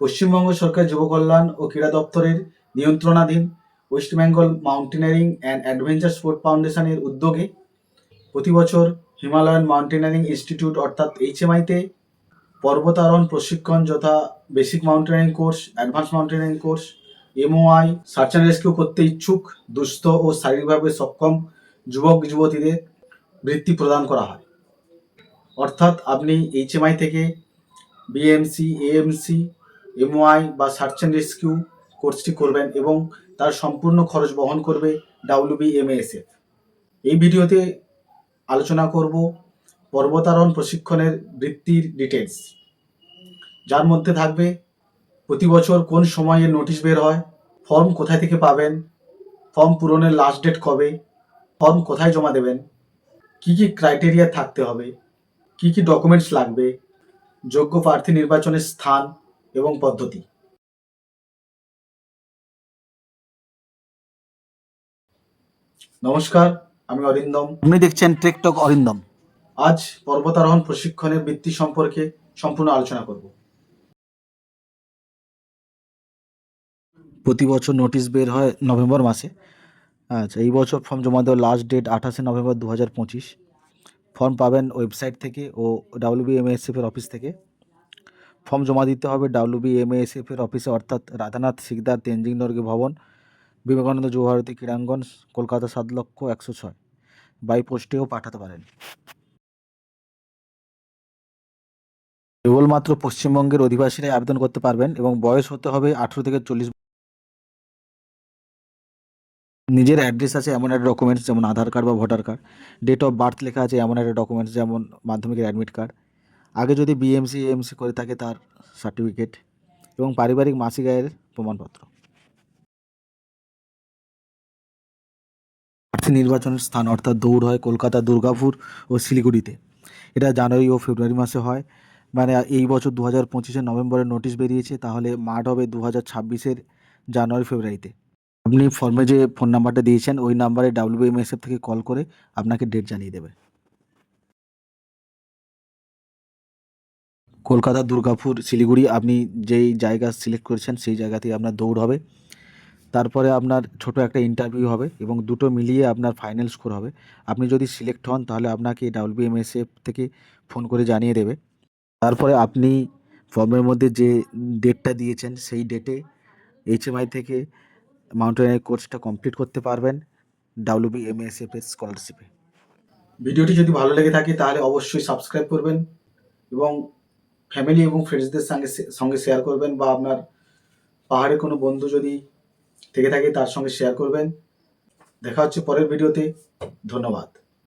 পশ্চিমবঙ্গ সরকার যুব কল্যাণ ও ক্রীড়া দপ্তরের নিয়ন্ত্রণাধীন West Bengal mountaineering and adventure sport ফাউন্ডেশনের উদ্যোগে প্রতি বছর হিমালয়ান মাউন্টেনিয়ারিং ইনস্টিটিউট অর্থাৎ এইচএমআইতে পর্বতারোহণ প্রশিক্ষণ যথা basic mountaineering course advance mountaineering course MOI search and rescue করতে ইচ্ছুক, দুস্থ ও শারীরিকভাবে সক্ষম যুবক, যুবতীদের বৃত্তি প্রদান করা হয়। অর্থাৎ আপনি এইচএমআই থেকে বিএমসি এএমসি এমওআই বা সার্চ অ্যান্ড রেস্কিউ কোর্সটি করবেন এবং তার সম্পূর্ণ খরচ বহন করবে ডাব্লিউবিএমএসএফ এই ভিডিওতে আলোচনা করব পর্বতারোহণ প্রশিক্ষণের বৃত্তির ডিটেলস যার মধ্যে থাকবে প্রতি বছর কোন সময়ে নোটিশ বের হয় ফর্ম কোথায় থেকে পাবেন ফর্ম পূরণের লাস্ট ডেট কবে ফর্ম কোথায় জমা দেবেন, কি কি ক্রাইটেরিয়া থাকতে হবে, কি কি ডকুমেন্টস লাগবে, যোগ্য প্রার্থী নির্বাচনের স্থান এবং পদ্ধতি। নমস্কার আমি অরিন্দম। আপনি দেখছেন ট্রেকটক অরিন্দম। আজ পর্বতারোহণ প্রশিক্ষণের বৃত্তি সম্পর্কে সম্পূর্ণ আলোচনা করব। প্রতি বছর নোটিশ বের হয় নভেম্বর মাসে। আচ্ছা এই বছর ফর্ম জমা দেওয়ার লাস্ট ডেট আঠাশে নভেম্বর দু হাজার পঁচিশ। ফর্ম পাবেন ওয়েবসাইট থেকে ও ডাব্লিউবিএমএসএফ এর অফিস থেকে। ফর্ম জমা দিতে হবে ডাব্লিউবিএমএসএফ এর অফিসে, অর্থাৎ রাধানাথ সিকদার তেনজিং নর্গে ভবন, বিবেকানন্দ যুবভারতী ক্রীড়াঙ্গন, কলকাতা সাত লক্ষ একশো ছয়। বাই পোস্টেও পাঠাতে পারেন। কেবলমাত্র পশ্চিমবঙ্গের অধিবাসীরাই আবেদন করতে পারবেন এবং বয়স হতে হবে আঠেরো থেকে চল্লিশ নিজের অ্যাড্রেস আছে এমন একটা ডকুমেন্টস যেমন আধার কার্ড বা voter card. Date of birth লেখা আছে এমন একটা ডকুমেন্টস যেমন মাধ্যমিকের অ্যাডমিট কার্ড আগে যদি বিএমসি এমসি করে থাকে তার সার্টিফিকেট এবং পারিবারিক মাসিক আয়ের প্রমাণপত্র। প্রার্থী নির্বাচনের স্থান অর্থাৎ দৌড় হয় কলকাতা, দুর্গাপুর ও শিলিগুড়িতে। এটা জানুয়ারি ও ফেব্রুয়ারি মাসে হয়। মানে এই বছর দু হাজার পঁচিশে নভেম্বরের নোটিশ বেরিয়েছে, তাহলে মাঠ হবে দু হাজার ছাব্বিশের জানুয়ারি, ফেব্রুয়ারিতে। আপনি ফর্মে যে ফোন নাম্বারটা দিয়েছেন, ওই নাম্বারে ডাব্লিউবিএমএসএফ থেকে কল করে আপনাকে ডেট জানিয়ে দেবে। কলকাতা, দুর্গাপুর, শিলিগুড়ি আপনি যেই জায়গা সিলেক্ট করেছেন সেই জায়গাতেই আপনার দৌড় হবে। তারপরে আপনার ছোট একটা ইন্টারভিউ হবে এবং দুটো মিলিয়ে আপনার ফাইনাল স্কোর হবে। আপনি যদি সিলেক্ট হন তাহলে আপনাকে ডাব্লিউবিএমএসএফ থেকে ফোন করে জানিয়ে দেবে। তারপরে আপনি ফর্মের মধ্যে যে ডেটটা দিয়েছেন সেই ডেটে এইচএমআই থেকে মাউন্টেনিয়ারিং কোর্সটা কমপ্লিট করতে পারবেন ডাব্লিউবিএমএসএফ এর স্কলারশিপে ভিডিওটি যদি ভালো লেগে থাকে তাহলে অবশ্যই সাবস্ক্রাইব করবেন এবং ফ্যামিলি এবং ফ্রেন্ডসদের সঙ্গে সঙ্গে শেয়ার করবেন বা আপনার পাহাড়ে কোনো বন্ধু যদি থেকে থাকে তার সঙ্গে শেয়ার করবেন। দেখা হচ্ছে পরের ভিডিওতে ধন্যবাদ।